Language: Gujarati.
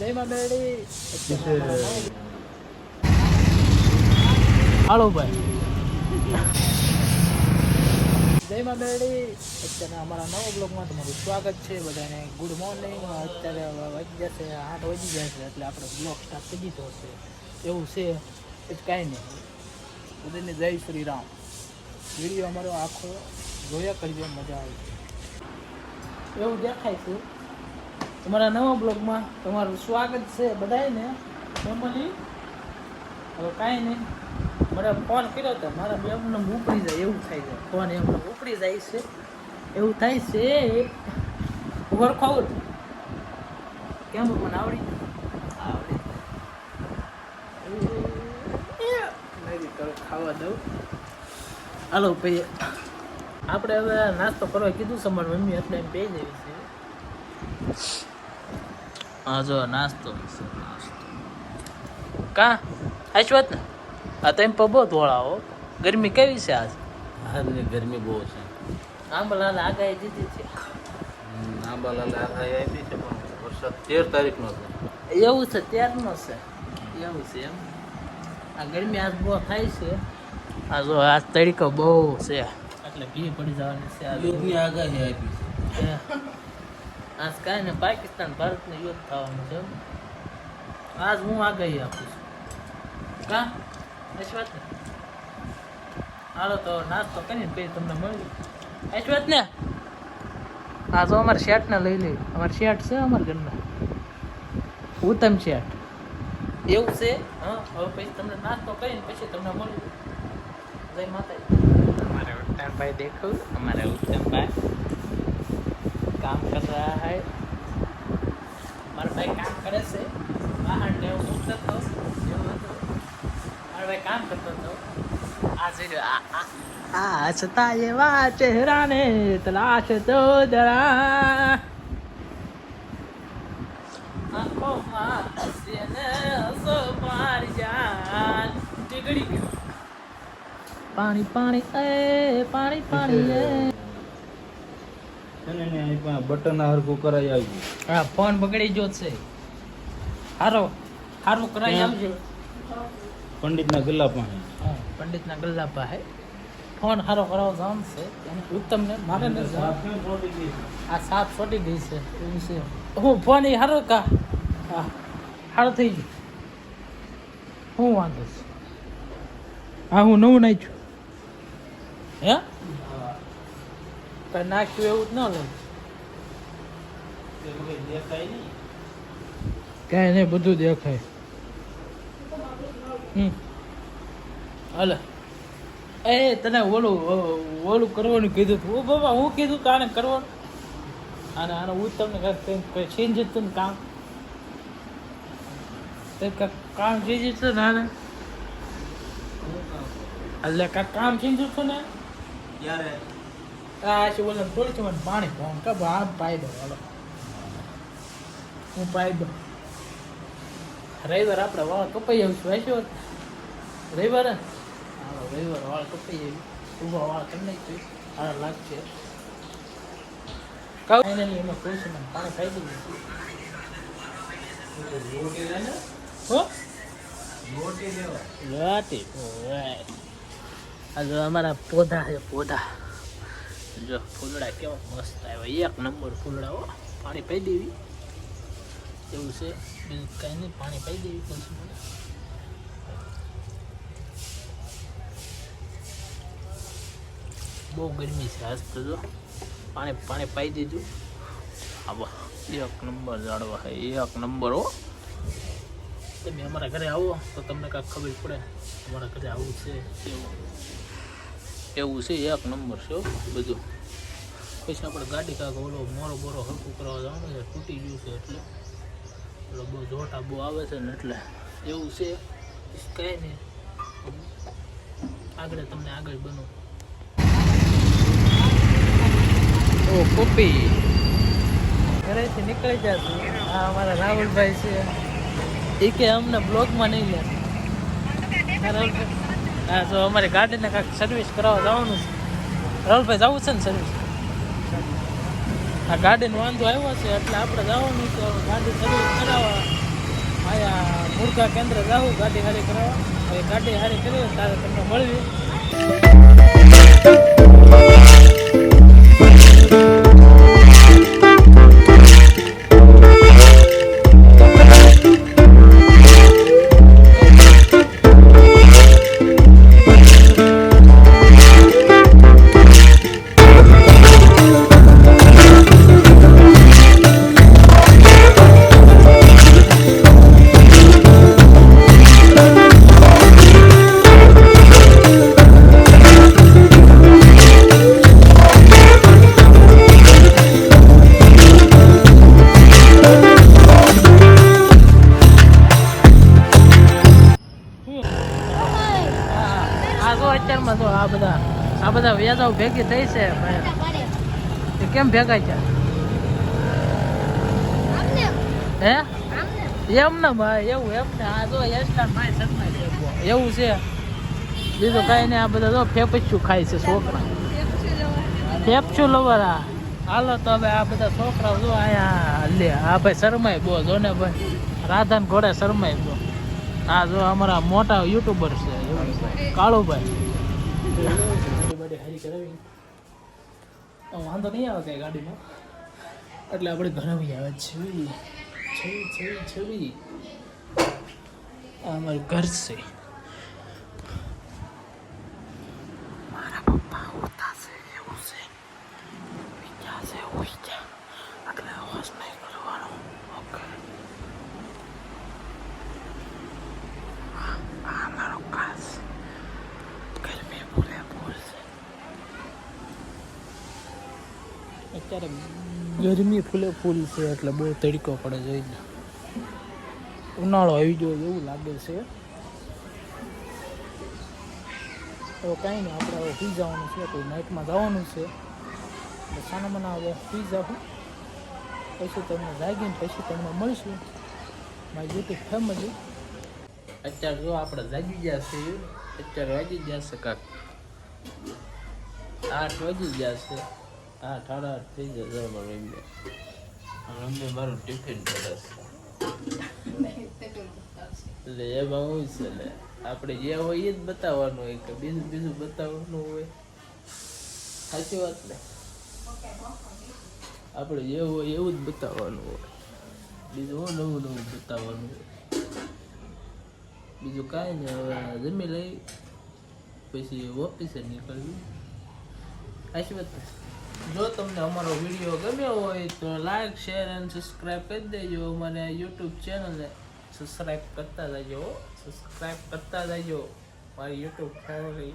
જય મા મેળી હાલો ભાઈ. જય મા મેળી. અત્યારે અમારા નવા બ્લોગમાં તમારું સ્વાગત છે. બધાને ગુડ મોર્નિંગ અત્યારે વાગી જશે આઠ વાગી છે એટલે આપણે બ્લોગ સ્ટાર્ટ થઈ દીધો છે. એવું છે. એ જ કાંઈ નહીં. બધાને જય શ્રી રામ. વીડિયો અમારો આખો જોયા કરજો મજા આવી એવું દેખાય છે. તમારા નવા બ્લોગમાં તમારું સ્વાગત છે બધાને ફેમિલી. હવે કાંઈ નહીં. મને ફોન કર્યો તો મારા બે એમને ઉપડી જાય, એવું થાય છે. ફોન એમને ઉપડી જાય છે. એવું થાય છે. ઓવરખાઉર કેમ મને આવડી? આવડી. ખાવા દઉં. હાલો ભાઈ, આપણે હવે નાસ્તો કરવા કીધું છે, મારી મમ્મી એટલે એમ બે દેવી છે. હા જો નાસ્તો. છે નાસ્તો કા? આજ વાત ને? આ તો એમ બહુ ધોળાવો ગરમી કેવી છે આજ? હાલની ગરમી બહુ છે. આંબલાલ આગાહી દીધી છે. આંબાલાલ આગાહી આપી છે પણ વરસાદ તેર તારીખનો છે. એવું છે ત્યારનો છે. એવું છે એમ. આ ગરમી આજ બહુ થાય છે. આ જો આજ તડકો બહુ છે. એટલે ભી પડી જવાની છે આ આગાહી આપી છે. આજ ને પાકિસ્તાન ભારતનું યુદ્ધ થવાનું છે. આજ હું આગાહી આપું છું. કા? અશ્વત હાલો તો નાસ્તો કરીને પછી તમને મળ્યું અશ્વત ને? હા તો અમારે શર્ટને લઈ લઈ અમારે શર્ટ છે અમારા ઘરના. ઉત્તમ શર્ટ એવું છે? હા, હવે પછી તમને નાસ્તો કરીને પછી તમને મળ્યું જય માતાજી. અમારા ઉત્તમભાઈ દેખું અમારા ઉત્તમભાઈ. काम कर रहा है हमारा भाई काम करे से બહાર ને એવું મૂકતો હતો એવું હતું મારો ભાઈ કામ કરતો હતો આજે આ આ- આ હસતા એવા ચહેરાને તલાશ તો જરા આંખોમાં હસીને હસો મારી જાન ટીકડી ગયો પાણી પાણી એ પાણી પાણી એ છે ને પણ બટન હરખું કરાઈ આવજો. હા ફોન બગડી ગયો છે. હારો હારો ક્યાં? આવજો. પંડિતના ગલ્લા પાસે હા. પંડિતના ગલ્લા પાસે ફોન હારો કરાવો જામ છે. અને ઉત્તમને મારે ને આ સાપ છોટી ગઈ છે. એવું છે. હું ફોન એ હારો કા? હા હારો થઈ ગયો. હું વાંધો છે. હા હું નવું નાખ્યું. હે? કઈ નાખ્યું એવું જ ન લે કાંઈ નહીં બધું દેખાય. હમ. હાલે. એ તને ઓલું ઓલું કરવાનું કીધું હતું ઓ બાબા હું કીધું કાને કરવાનું? અને આને હું તમને કાંઈક કંઈ જતું ને કામ? કામ ચેન્જ જતું ને આને? એટલે કાંઈક કામ છીન જતું ને? ક્યારે? છે મને પાણી ભાવ કબ આ પાઈ દઉં હાલો. હું પાઈ દઉં. રવિવાર આપણે વાળ કપાઈ આવીશું આવીશું રવિવારે? હાલો રવિવાર વાળ કપાઈ આવી. ઊભા વાળ તમને સારા લાગશે. ફાઇનલી એમાં તુલસીમાં પાણી ખાઈ દીધું હો? લાટી જો અમારા પોધા છે પોધા. જો ફૂલડા કેવા મસ્ત આવ્યા. એક નંબર ફૂલડા હો. પાણી પાઈ દેવી. એવું છે. બીજું કાંઈ નહીં, પાણી પાઈ દેવી પછી મને. બહુ ગરમી છે આજ તો જો. પાણી પાણી પાઈ દીધું આવો એક નંબર જાળવા હે એક નંબર હો. તમે અમારા ઘરે આવો, તો તમને કાંઈક ખબર પડે. અમારા ઘરે આવું છે, એવું. એવું છે, એક નંબર છે બધું. પછી આપણે ગાડી કાંક ઓલો મોરો બોરો હરકું કરવા જવાનું છે, તૂટી ગયું છે એટલે. ઓલો બહુ જોટા બહુ આવે છે ને એટલે એવું છે કાંઈ નહીં. આગળ તમને આગળ બનો. ઓ કોપી ઘરેથી નીકળી જતું આ અમારા રાહુલભાઈ છે. એ કે અમને બ્લોગમાં નહીં લે. હા હા તો અમારે ગાડીને કાંઈક સર્વિસ કરાવવા જવાનું છે. રાહુલભાઈ જવું છે ને સર્વિસ આ ગાર્ડન વાંધો આવ્યો છે, એટલે આપણે જવાનું તો ગાડી સર્વિસ કરાવવા. આયા મૂર્ખા કેન્દ્ર જાવું ગાડી હારી કરાવવા. હવે ગાડી હારી કરીએ તારે તમને મળવી. જો અત્યારમાં જો આ બધા આ બધા વ્યાજાઓ ભેગી થઈ છે કેમ ભેગા છે? હે? એમ ને ભાઈ, એવું એમ ને. આ જો યશકાન ભાઈ શર્મા છે એવું. છે. બીજું કાંઈ નહીં, આ બધા જો ફેપચું ખાય છે છોકરા. ફેપચું લવર આ. હાલો તો હવે આ બધા છોકરાઓ જો અહીંયા લે આ ભાઈ શરમાય બો જો ને ભાઈ. રાધન ઘોડે શરમાય બો આ જો અમારા મોટા યુટ્યુબર છે કાળો. કાળુભાઈ. વાંધો નહીં આવે કઈ ગાડીમાં. એટલે આપણે ઘરાવી આવે છે છવી છવી. આ અમારું ઘર છે મારા પપ્પા હોતા છે એવું છે વિચાર છે વિચાર એટલે અવાજ નહીં કરવાનો ઓકે આ મારો કાસ ગરમી પૂરે પૂર છે અત્યારે ગરમી ફૂલે ફૂલ છે એટલે બહુ તડકો પડે જોઈને. ઉનાળો આવી ગયો એવું લાગે છે. તો કાંઈ નહીં, આપણે હવે સુઈ જવાનું છે, કોઈ નાઇટમાં જવાનું છે. સાના મના હવે સુઈ જાઉં. પછી તમને જાગીને પછી તમને મળશું. મારી યુટ્યુબ ફેમિલી અત્યારે જો આપણે જાગી ગયા છે અત્યારે વાગી ગયા છે કાંક આઠ વાગી ગયા છે. આઠ ઠાડા થઈ જશે રમ્ય રમ્ય મારું ટિફિન કરે એટલે એમાં હું છે ને, આપણે જે હોય એ જ બતાવવાનું હોય કે બીજું બીજું બતાવવાનું હોય. સાચી વાત ને? આપણે જે હોય એવું જ બતાવવાનું હોય. બીજું હું નવું નવું બતાવવાનું હોય. બીજું કાંઈ નહીં, હવે જમી લઈ, પછી ઓફિસે નીકળવી. સાચી વાત ને? જો તમને અમારો વીડિયો ગમ્યો હોય તો લાઈક, શેર અને સબસ્ક્રાઈબ કરી દેજો. મને યુટ્યુબ ચેનલને સબસ્ક્રાઈબ કરતા જજો સબસ્ક્રાઈબ કરતા જજો મારી યુટ્યુબ ફેમિલી